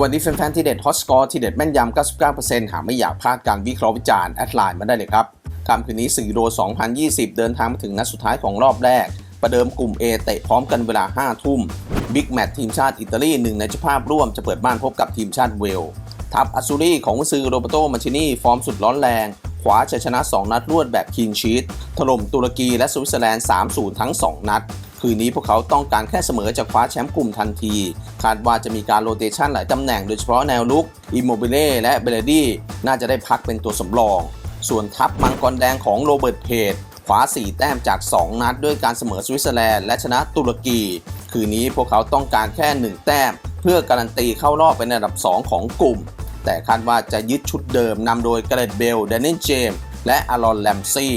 วัสดีแฟนๆที่เด็ดฮอตสกอร์ที่เด็ดแม่นยำ 99%หากไม่อยากพลาดการวิเคราะห์วิจารณ์แอดไลน์มาได้เลยครับค่ำคืนนี้4โร2020 เดินทางมาถึงนัดสุดท้ายของรอบแรก ประเดิมกลุ่ม A เตะพร้อมกันเวลา 5 ทุ่มบิ๊กแมตทีมชาติอิตาลีหนึ่งในเจ้าภาพร่วมจะเปิดบ้านพบกับทีมชาติเวล ทัพอัสซูรีของซือโรเบโตมาชินีฟอร์มสุดร้อนแรงคว้าชัยชนะ 2 นัดรวดแบบคีนชีตถล่มตุรกีและสวิตเซอร์แลนด์ 3-0 ทั้ง 2 นัด คืนนี้พวกเขาต้องการแค่เสมอจะคว้าแชมป์กลุ่มทันที คาดว่าจะมีการโรเตชันหลายตำแหน่งโดยเฉพาะแนวลุกอิโมบิเล่และเบลดี้น่าจะได้พักเป็นตัวสำรอง ส่วนทัพมังกรแดงของโรเบิร์ตเพจคว้า 4 แต้มจาก 2 นัดด้วยการเสมอสวิตเซอร์แลนด์และชนะตุรกี คืนนี้พวกเขาต้องการแค่ 1 แต้ม เพื่อการันตีเข้ารอบเป็นอันดับ 2 ของกลุ่ม แต่คาดว่าจะยึดชุดเดิมนำโดยเกเรตเบลเดนนินเจมส์และอารอนแลมซี่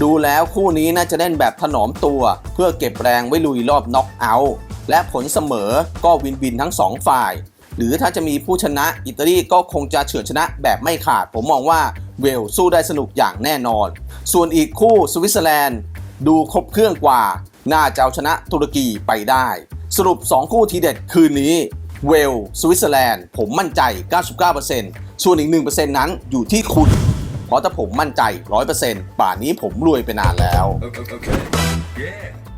ดูแล้วคู่นี้น่าจะเล่นแบบถนอมตัว เพื่อเก็บแรงไว้ลุยรอบน็อกเอาท์และผลเสมอก็วินวินทั้ง 2 ฝ่าย หรือถ้าจะมีผู้ชนะอิตาลีก็คงจะเฉือนชนะแบบไม่ขาด ผมมองว่าเวลสู้ได้สนุกอย่างแน่นอน ส่วนอีกคู่สวิตเซอร์แลนด์ ดูครบเครื่องกว่า น่าจะเอาชนะตุรกีไปได้ สรุป 2 คู่ทีเด็ดคืนนี้เวลสวิตเซอร์แลนด์ ผมมั่นใจ 99%ส่วนอีก 1%นั้นอยู่ที่คุณ ราะถ้าผมมั่นใจร้อยเป่านนี้ผมรวยไปนานแล้ว Okay. okay. Yeah.